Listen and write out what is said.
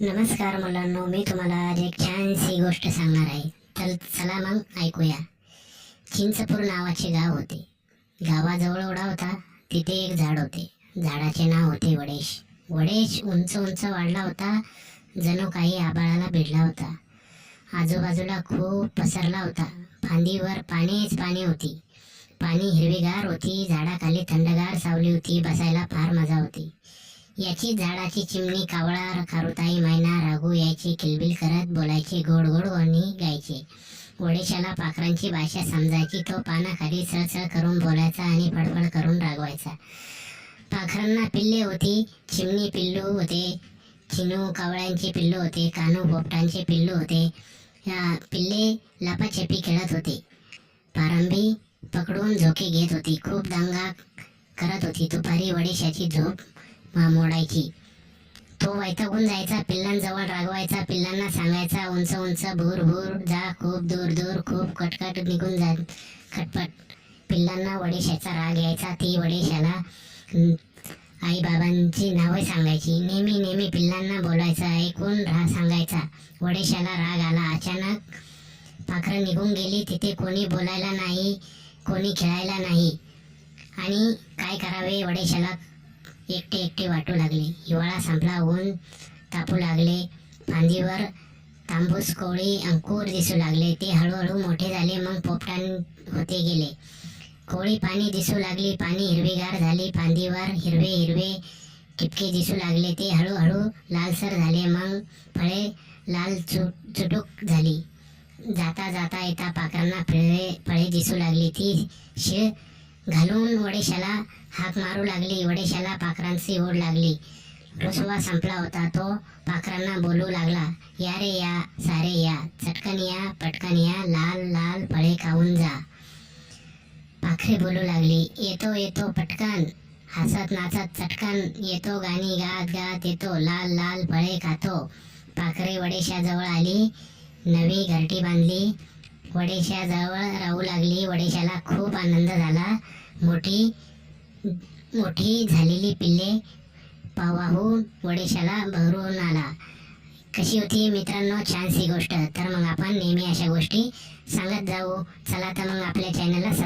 नमस्कार मुलांनो मी तुम्हाला आज एक छानशी गोष्ट सांगणार आहे. तर चला मग ऐकूया. चिंचपूर नावाचे गाव होते. गावाजवळ ओढा होता तिथे एक झाड होते. झाडाचे नाव होते वडेश. वडेश उंच उंच वाढला होता जणू काही आबाळाला भिडला होता. आजूबाजूला खूप पसरला होता. फांदीवर पाणीच पाणी होती. पाणी हिरवीगार होती झाडाखाली थंडगार सावली होती बसायला फार मजा होती. याची झाडाची चिमणी कावळा खारुताई मैना राघू यायची किलबिल करत बोलायचे गोड गोड वणी गायचे. ओडेशाला पाखरांची भाषा समजायची तो पानाखाली सळसळ करून बोलायचा आणि फडफड करून रागवायचा. पाखरांना पिल्ले होती चिमणी पिल्लू होते चिनू कावळ्यांचे पिल्लू होते कानू पोपटांचे पिल्लू होते. या पिल्ले लपाछपी खेळत होते. पारंबी पकडून झोके घेत होती खूप दंगा करत होती. दुपारी वडेशाची झोप मोडायची तो वैतागून जायचा पिल्लांजवळ रागवायचा पिल्लांना सांगायचा उंच उंच भूर भूर जा खूप दूर दूर खूप कटकट निघून जा खटपट. पिल्लांना वडेशाचा राग यायचा ती वडेशाला आई बाबांची नावे सांगायची. नेहमी नेहमी पिल्लांना बोलायचा ऐकून रा सांगायचा. वडेशाला राग आला अचानक पाखरं निघून गेली तिथे कोणी बोलायला नाही कोणी खेळायला नाही. आणि काय करावे? वडेशाला एकटे एकटे वाटू लागले. हिवाळा संपला ऊन तापू लागले. फांदीवर तांबूस कोळी अंकुर दिसू लागले. ते हळूहळू मोठे झाले मग पोपटान होते गेले. कोळी पाणी दिसू लागली पाणी हिरवीगार झाली. फांदीवर हिरवे हिरवे टिपके दिसू लागले. ते हळूहळू लालसर झाले मग फळे लाल चु चुटूक झाली. जाता जाता येता पाकरांना फळे फळे दिसू लागली. ती शिळ घालून वडेशाला हाक मारू लागली. वडेशाला पाखरांची ओढ लागली. रुसवा संपला होता. तो पाखरांना बोलू लागला या रे या सारे या चटकन या पटकन या लाल लाल फळे खाऊन जा. पाखरे बोलू लागली येतो येतो पटकन. हसत नाचत चटकन येतो गाणी गात गात येतो लाल लाल फळे खातो. पाखरे वडेशाजवळ आली नवी घरटी बांधली वडेशाजवळ राहू लागली. वडेशाला खूप आनंद झाला. मोठी मोठी झालेली पिल्ले पावाहून वडेशाला भरून आला. कशी होती मित्रांनो? छानशी गोष्ट. तर मग आपण नेहमी अशा गोष्टी सांगत जाऊ. चला तर मग आपल्या चॅनलला